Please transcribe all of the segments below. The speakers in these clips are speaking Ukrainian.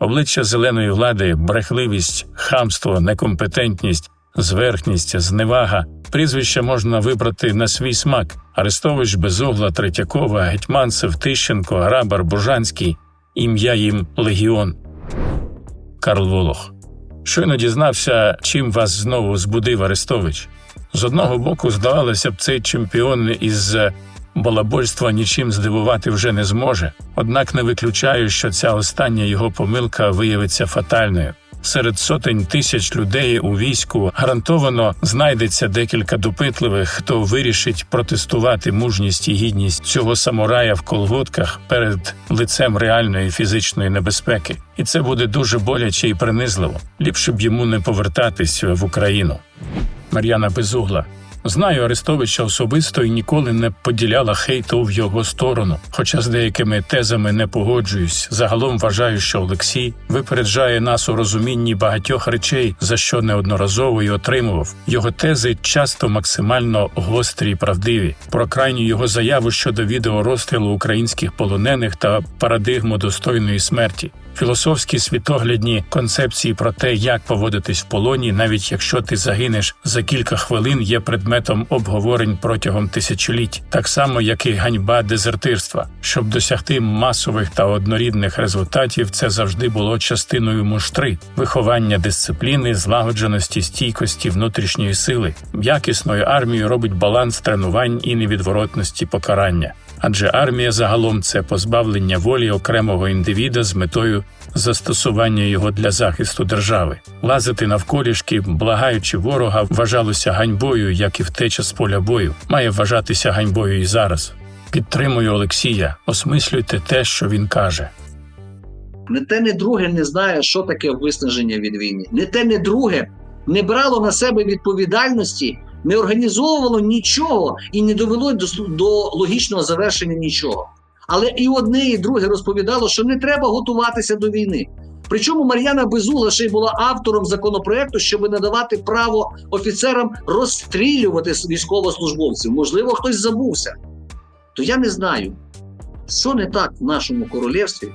Обличчя зеленої влади, брехливість, хамство, некомпетентність, зверхність, зневага. Прізвища можна вибрати на свій смак: Арестович, Безугла, Третьякова, Гетьманцев, Тищенко, Арабар, Бужанський, ім'я їм Легіон. Карл Волох. Щойно дізнався, чим вас знову збудив Арестович. З одного боку, здавалося б, цей чемпіон із балабольства нічим здивувати вже не зможе, однак не виключаю, що ця остання його помилка виявиться фатальною. Серед сотень тисяч людей у війську гарантовано знайдеться декілька допитливих, хто вирішить протестувати мужність і гідність цього самурая в колготках перед лицем реальної фізичної небезпеки, і це буде дуже боляче і принизливо. Ліпше б йому не повертатись в Україну. Мар'яна Безугла. Знаю Арестовича особисто і ніколи не поділяла хейту в його сторону. Хоча з деякими тезами не погоджуюсь. Загалом вважаю, що Олексій випереджає нас у розумінні багатьох речей, за що неодноразово й отримував. Його тези часто максимально гострі і правдиві. Про крайню його заяву щодо відеорозстрілу українських полонених та парадигму достойної смерті. Філософські світоглядні концепції про те, як поводитись в полоні, навіть якщо ти загинеш за кілька хвилин, є предметом обговорень протягом тисячоліть, так само як і ганьба дезертирства. Щоб досягти масових та однорідних результатів, це завжди було частиною муштри, виховання дисципліни, злагодженості, стійкості, внутрішньої сили. Якісною армією робить баланс тренувань і невідворотності покарання. Адже армія загалом це позбавлення волі окремого індивіда з метою застосування його для захисту держави. Лазити навколішки, благаючи ворога, вважалося ганьбою, як і втеча з поля бою. Має вважатися ганьбою і зараз. Підтримую Олексія, осмислюйте те, що він каже. Не те, не друге не знає, що таке виснаження від війни. Не те, не друге не брало на себе відповідальності, не організовувало нічого і не довело до, до логічного завершення нічого. Але і одне, і друге розповідало, що не треба готуватися до війни. Причому Мар'яна Безугла ще й була автором законопроекту, щоб надавати право офіцерам розстрілювати військовослужбовців. Можливо, хтось забувся. То я не знаю, що не так в нашому королівстві,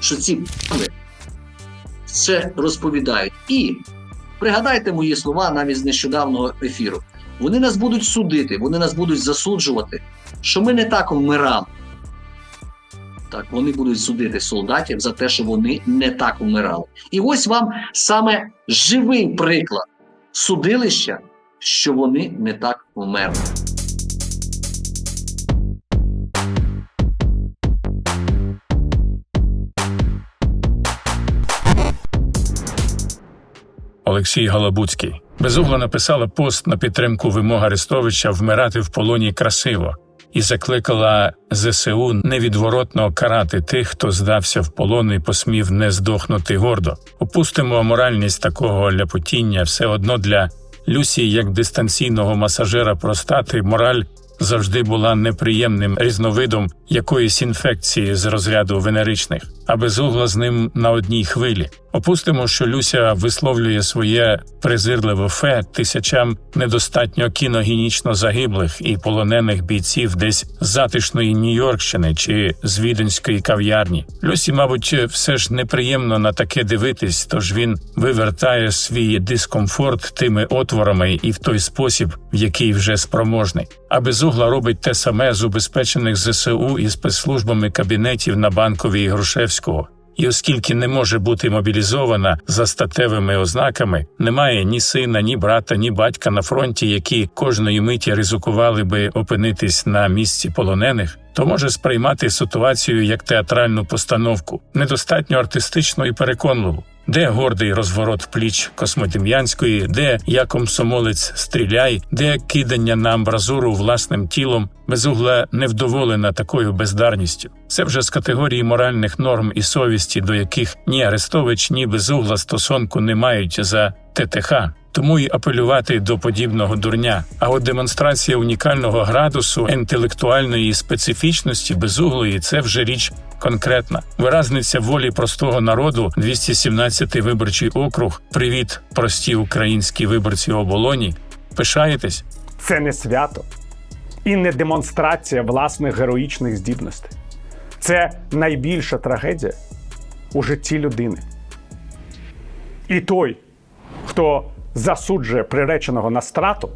що ці пани це розповідають. І пригадайте мої слова навіть з нещодавнього ефіру. Вони нас будуть судити, вони нас будуть засуджувати, що ми не так вмирали. Так, вони будуть судити солдатів за те, що вони не так вмирали. І ось вам саме живий приклад судилища, що вони не так вмерли. Олексій Голобуцький. Безугла написала пост на підтримку вимог Арестовича вмирати в полоні красиво і закликала ЗСУ невідворотно карати тих, хто здався в полон і посмів не здохнути гордо. Опустимо моральність такого ляпотіння все одно для Люсі, як дистанційного масажера простати, мораль завжди була неприємним різновидом якоїсь інфекції з розряду венеричних, а безугла з ним на одній хвилі. Опустимо, що Люся висловлює своє презирливе фе тисячам недостатньо кіногінічно загиблих і полонених бійців десь з затишної Нью-Йоркщини чи з віденської кав'ярні. Люсі, мабуть, все ж неприємно на таке дивитись, тож він вивертає свій дискомфорт тими отворами і в той спосіб, в який вже спроможний. А безугла робить те саме з убезпечених ЗСУ і спецслужбами кабінетів на банковій Грушевського. І оскільки не може бути мобілізована за статевими ознаками, немає ні сина, ні брата, ні батька на фронті, які кожної миті ризикували би опинитись на місці полонених, то може сприймати ситуацію як театральну постановку, недостатньо артистичну і переконливу. Де гордий розворот пліч Космодем'янської, де я комсомолець стріляй, де кидання на амбразуру власним тілом, безугла невдоволена такою бездарністю. Це вже з категорії моральних норм і совісті, до яких ні Арестович, ні безугла стосунку не мають за ТТХ. Тому й апелювати до подібного дурня. А от демонстрація унікального градусу інтелектуальної специфічності безуглої це вже річ конкретна. Виразниця волі простого народу, 217-й виборчий округ. Привіт, прості українські виборці оболоні. Пишаєтесь? Це не свято і не демонстрація власних героїчних здібностей. Це найбільша трагедія у житті людини. І той, хто засуджує приреченого на страту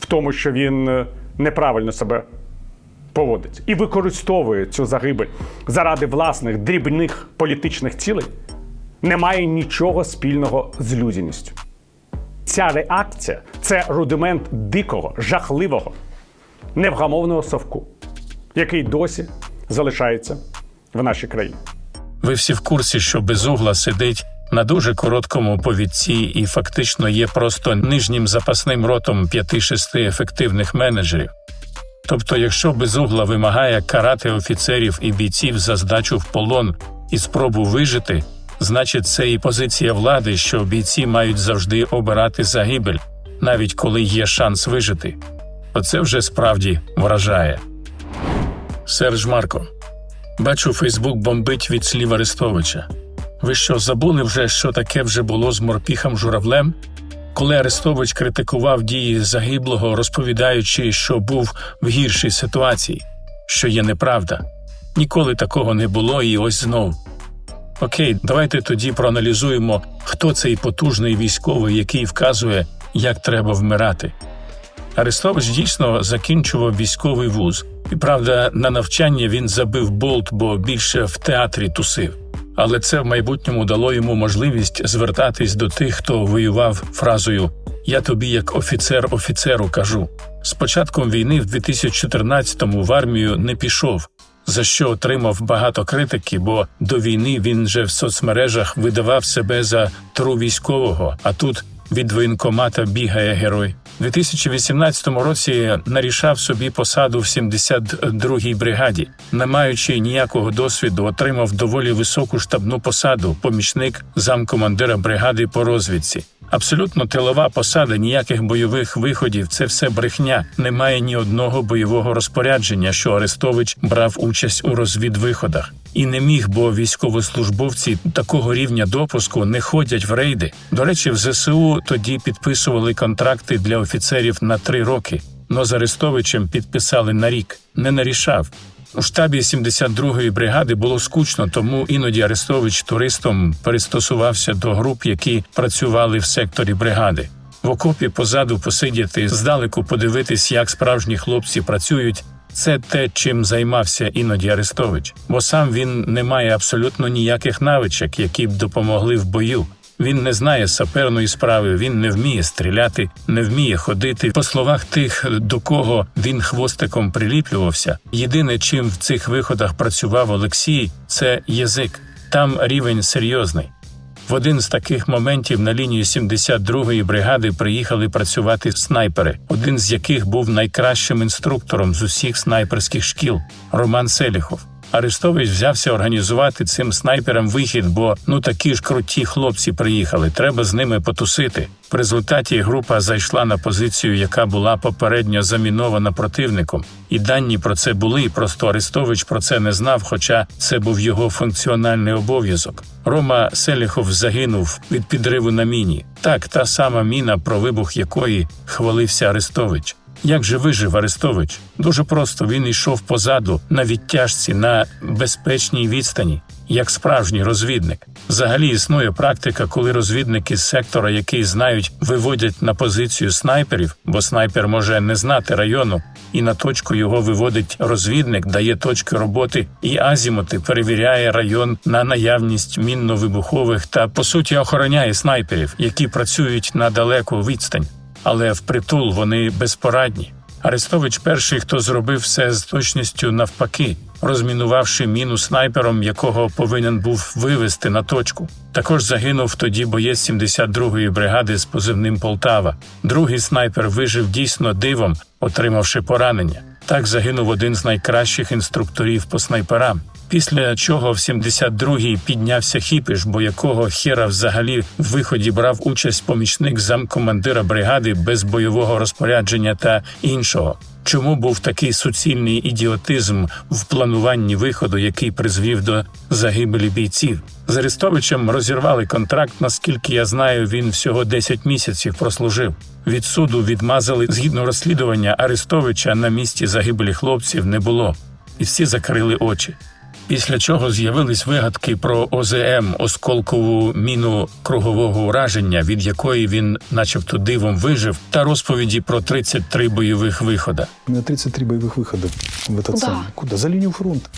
в тому, що він е, неправильно себе поводить і використовує цю загибель заради власних дрібних політичних цілей, не має нічого спільного з людяністю. Ця реакція це рудимент дикого, жахливого, невгамовного совку, який досі залишається в нашій країні. Ви всі в курсі, що безугла сидить на дуже короткому повідці і фактично є просто нижнім запасним ротом 5-6 ефективних менеджерів. Тобто, якщо безугла вимагає карати офіцерів і бійців за здачу в полон і спробу вижити, значить це і позиція влади, що бійці мають завжди обирати загибель, навіть коли є шанс вижити. Оце вже справді вражає. Серж Марко. Бачу, Фейсбук бомбить від слів Арестовича. Ви що, забули вже, що таке вже було з морпіхом журавлем? Коли Арестович критикував дії загиблого, розповідаючи, що був в гіршій ситуації, що є неправда. Ніколи такого не було, і ось знов. Окей, давайте тоді проаналізуємо, хто цей потужний військовий, який вказує, як треба вмирати. Арестович дійсно закінчував військовий вуз, і правда, на навчання він забив болт, бо більше в театрі тусив. Але це в майбутньому дало йому можливість звертатись до тих, хто воював фразою Я тобі, як офіцер офіцеру, кажу. З початком війни в 2014-му в армію не пішов, за що отримав багато критики, бо до війни він же в соцмережах видавав себе за тру військового, а тут від воєнкомата бігає герой. У 2018 році нарішав собі посаду в 72-й бригаді, не маючи ніякого досвіду, отримав доволі високу штабну посаду, помічник замкомандира бригади по розвідці. Абсолютно тилова посада, ніяких бойових виходів. Це все брехня. Немає ні одного бойового розпорядження, що Арестович брав участь у розвідвиходах. І не міг, бо військовослужбовці такого рівня допуску не ходять в рейди. До речі, в ЗСУ тоді підписували контракти для офіцерів на три роки. Но з Арестовичем підписали на рік. Не нарішав. У штабі 72-ї бригади було скучно, тому іноді Арестович туристом перестосувався до груп, які працювали в секторі бригади. В окопі позаду посидіти, здалеку подивитись, як справжні хлопці працюють. Це те, чим займався іноді Арестович, бо сам він не має абсолютно ніяких навичок, які б допомогли в бою. Він не знає саперної справи, він не вміє стріляти, не вміє ходити. По словах тих, до кого він хвостиком приліплювався. Єдине, чим в цих виходах працював Олексій, це язик. Там рівень серйозний. В один з таких моментів на лінію 72-ї бригади приїхали працювати снайпери, один з яких був найкращим інструктором з усіх снайперських шкіл Роман Селіхов. Арестович взявся організувати цим снайперам вихід, бо ну такі ж круті хлопці приїхали. Треба з ними потусити. В результаті група зайшла на позицію, яка була попередньо замінована противником, і дані про це були. Просто Арестович про це не знав, хоча це був його функціональний обов'язок. Рома Селіхов загинув від підриву на міні. Так, та сама міна, про вибух якої хвалився Арестович. Як же вижив Арестович? Дуже просто він йшов позаду на відтяжці на безпечній відстані, як справжній розвідник. Взагалі існує практика, коли розвідники з сектора, який знають, виводять на позицію снайперів, бо снайпер може не знати району, і на точку його виводить розвідник, дає точки роботи і азімути, перевіряє район на наявність мінно-вибухових та по суті охороняє снайперів, які працюють на далеку відстань але впритул вони безпорадні. Арестович перший, хто зробив все з точністю навпаки, розмінувавши міну снайпером, якого повинен був вивести на точку. Також загинув тоді боєць 72-ї бригади з позивним Полтава. Другий снайпер вижив дійсно дивом, отримавши поранення. Так загинув один з найкращих інструкторів по снайперам. Після чого в 72-й піднявся хіпіш, бо якого хера взагалі в виході брав участь помічник замкомандира бригади без бойового розпорядження та іншого. Чому був такий суцільний ідіотизм в плануванні виходу, який призвів до загибелі бійців? З Арестовичем розірвали контракт. Наскільки я знаю, він всього 10 місяців прослужив. Від суду відмазали згідно розслідування Арестовича на місці загибелі хлопців не було, і всі закрили очі Після чого з'явились вигадки про ОЗМ осколкову міну кругового ураження, від якої він, начебто, дивом вижив, та розповіді про 33 бойових вихода. У меня 33 боевых выхода в этот Куда? самый. Куда? За линию фронта.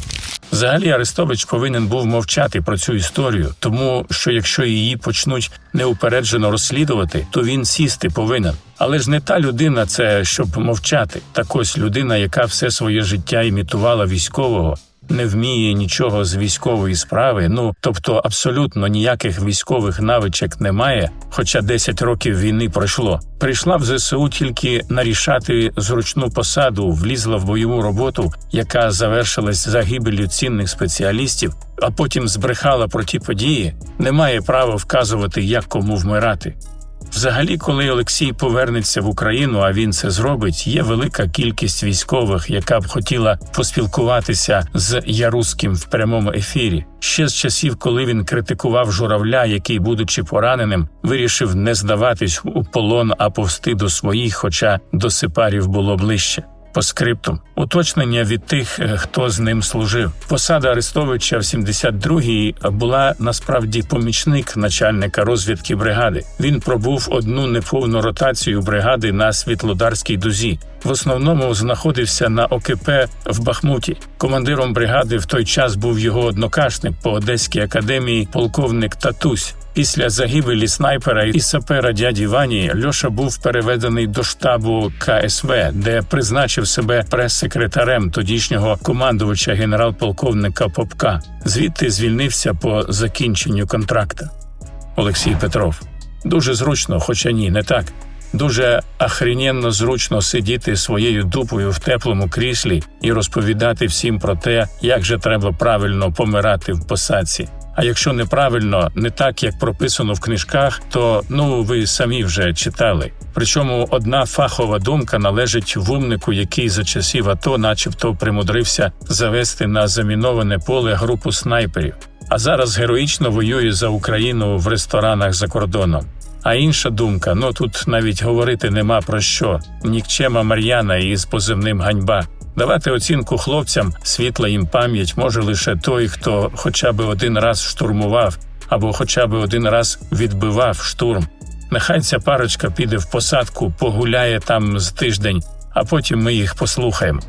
Взагалі Арестович повинен був мовчати про цю історію, тому що якщо її почнуть неупереджено розслідувати, то він сісти повинен. Але ж не та людина, це щоб мовчати. Так ось людина, яка все своє життя імітувала військового. не вміє нічого з військової справи, ну тобто абсолютно ніяких військових навичок немає, хоча 10 років війни пройшло. Прийшла в ЗСУ тільки нарішати зручну посаду, влізла в бойову роботу, яка завершилась загибелью цінних спеціалістів, а потім збрехала про ті події, не має права вказувати, як кому вмирати. Взагалі, коли Олексій повернеться в Україну, а він це зробить, є велика кількість військових, яка б хотіла поспілкуватися з Яруським в прямому ефірі. Ще з часів, коли він критикував журавля, який, будучи пораненим, вирішив не здаватись у полон, а повсти до своїх, хоча до сепарів було ближче. По скриптум уточнення від тих, е, хто з ним служив. Посада Арестовича в 72-й була насправді помічник начальника розвідки бригади. Він пробув одну неповну ротацію бригади на Світлодарській дузі. В основному знаходився на ОКП в Бахмуті. Командиром бригади в той час був його однокашник по Одеській академії, полковник Татусь. Після загибелі снайпера і сапера дяді Вані Льоша був переведений до штабу КСВ, де призначив себе прес-секретарем тодішнього командувача генерал-полковника Попка. Звідти звільнився по закінченню контракта. Олексій Петров. Дуже зручно, хоча ні, не так. Дуже ахрененно зручно сидіти своєю дупою в теплому кріслі і розповідати всім про те, як же треба правильно помирати в посадці. А якщо неправильно, не так як прописано в книжках, то ну ви самі вже читали. Причому одна фахова думка належить вумнику, який за часів АТО, начебто, примудрився завести на заміноване поле групу снайперів, а зараз героїчно воює за Україну в ресторанах за кордоном. А інша думка, ну тут навіть говорити нема про що. Нікчема Мар'яна із позивним ганьба. Давати оцінку хлопцям, світла їм пам'ять може лише той, хто хоча б один раз штурмував або хоча б один раз відбивав штурм. Нехай ця парочка піде в посадку, погуляє там з тиждень, а потім ми їх послухаємо.